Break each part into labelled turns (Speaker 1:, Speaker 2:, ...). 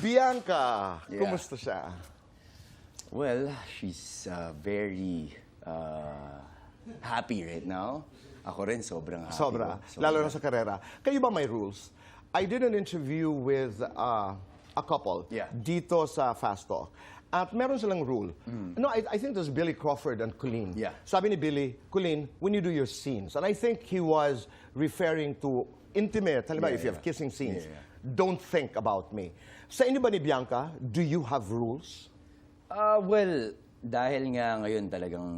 Speaker 1: Bianca,
Speaker 2: Yeah.
Speaker 1: kumusta siya?
Speaker 2: Well, she's uh, very uh, happy right now. Ako rin, sobrang happy.
Speaker 1: Sobra,
Speaker 2: ko.
Speaker 1: lalo na sa karera. Kayo ba may rules? I did an interview with uh, a couple
Speaker 2: Yeah.
Speaker 1: dito sa Fast Talk. At meron silang rule. No, I, I think there's Billy Crawford and Colleen.
Speaker 2: Mm. Yeah.
Speaker 1: Sabi ni Billy, Colleen, when you do your scenes, and I think he was referring to intimate, halimbawa,
Speaker 2: Yeah,
Speaker 1: if you have
Speaker 2: yeah.
Speaker 1: kissing scenes,
Speaker 2: Yeah,
Speaker 1: don't think about me. Sa inyo ba ni Bianca, do you have rules?
Speaker 2: Uh, well, dahil nga ngayon talagang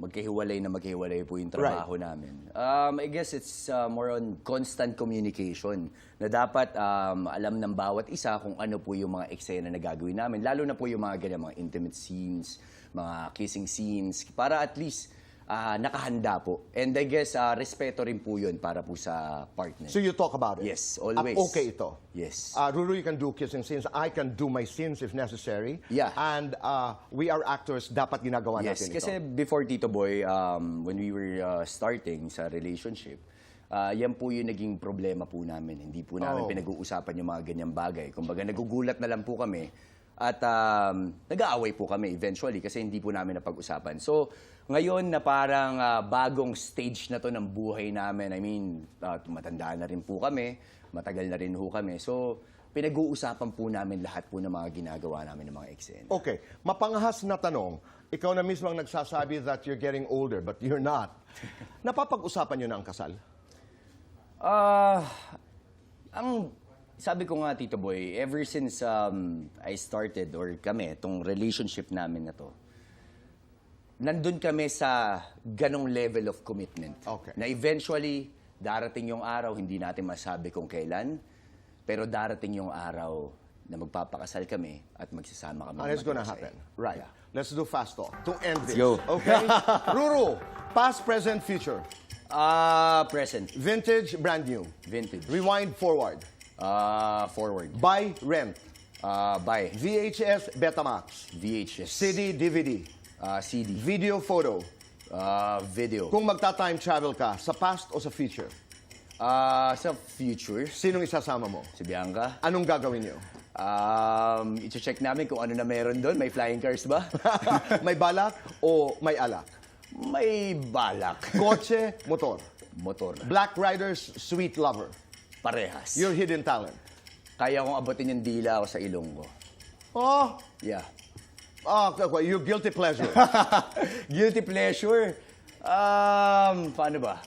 Speaker 2: magkahiwalay na magkahiwalay po yung trabaho namin. Um, I guess it's uh, more on constant communication na dapat um, alam ng bawat isa kung ano po yung mga eksena na gagawin namin. Lalo na po yung mga ganyan, mga intimate scenes, mga kissing scenes, para at least uh, nakahanda po. And I guess uh, respeto rin po yun para po sa partner.
Speaker 1: So you talk about it?
Speaker 2: Yes, always.
Speaker 1: At okay ito?
Speaker 2: Yes.
Speaker 1: Uh, Ruru, you can do kissing scenes. I can do my scenes if necessary.
Speaker 2: Yeah.
Speaker 1: And uh, we are actors, dapat ginagawa
Speaker 2: Yes,
Speaker 1: natin
Speaker 2: kasi
Speaker 1: ito.
Speaker 2: before Tito Boy, um, when we were uh, starting sa relationship, uh, yan po yung naging problema po namin. Hindi po namin
Speaker 1: Oh.
Speaker 2: pinag-uusapan yung mga ganyang bagay. Kumbaga, nagugulat na lang po kami at um, nag-aaway po kami eventually kasi hindi po namin napag-usapan. So, ngayon na parang uh, bagong stage na to ng buhay namin, I mean, uh, matanda na rin po kami, matagal na rin ho kami. So, pinag-uusapan po namin lahat po ng mga ginagawa namin ng mga eksena.
Speaker 1: Okay, mapangahas na tanong. Ikaw na mismo ang nagsasabi that you're getting older, but you're not. Napapag-usapan nyo na ang kasal?
Speaker 2: Ah, ang sabi ko nga Tito Boy, ever since um, I started or kami tong relationship namin na to, nandun kami sa ganong level of commitment.
Speaker 1: Okay.
Speaker 2: Na eventually darating yung araw, hindi natin masabi kung kailan, pero darating yung araw na magpapakasal kami at magsasama kami.
Speaker 1: And it's gonna happen. Right. Let's do fast talk to end this.
Speaker 2: go.
Speaker 1: Okay? Ruru, past, present, future.
Speaker 2: Ah, present.
Speaker 1: Vintage, brand new.
Speaker 2: Vintage.
Speaker 1: Rewind, forward.
Speaker 2: Ah, forward.
Speaker 1: Buy, rent.
Speaker 2: Ah, buy.
Speaker 1: VHS, Betamax.
Speaker 2: VHS.
Speaker 1: CD, DVD.
Speaker 2: Ah, CD.
Speaker 1: Video, photo.
Speaker 2: Ah, video.
Speaker 1: Kung magta-time travel ka, sa past o sa future,
Speaker 2: Ah, sa future,
Speaker 1: sinong isasama mo?
Speaker 2: si Bianca,
Speaker 1: Anong gagawin niyo?
Speaker 2: um, i-check namin kung ano na meron doon. May flying cars ba?
Speaker 1: may balak o may alak?
Speaker 2: May balak.
Speaker 1: Kotse, motor.
Speaker 2: Motor.
Speaker 1: Black Riders, sweet lover.
Speaker 2: Parehas.
Speaker 1: Your hidden talent.
Speaker 2: Kaya kong abutin yung dila ko sa ilong ko.
Speaker 1: Oh,
Speaker 2: Yeah.
Speaker 1: oh okay, your guilty pleasure.
Speaker 2: Guilty pleasure. Um, paano ba?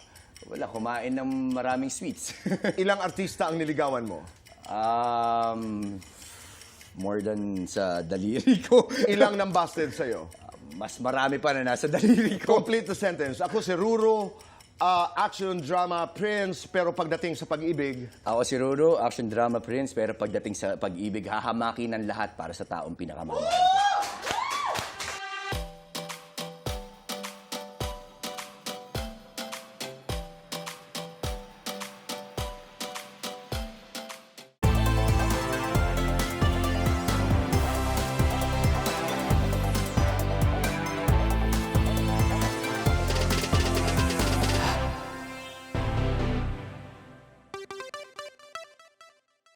Speaker 2: Wala, kumain ng maraming sweets.
Speaker 1: Ilang artista ang niligawan mo?
Speaker 2: um, more than sa daliri ko.
Speaker 1: Ilang nang busted sa'yo?
Speaker 2: Mas marami pa na nasa daliri ko.
Speaker 1: Complete the sentence. Ako si Ruro, ah, action, drama, prince, pero pagdating sa pag-ibig,
Speaker 2: Ako si Ruro, action drama prince, pero pagdating sa pag-ibig, hahamakin ng lahat para sa taong pinakamamahal ko.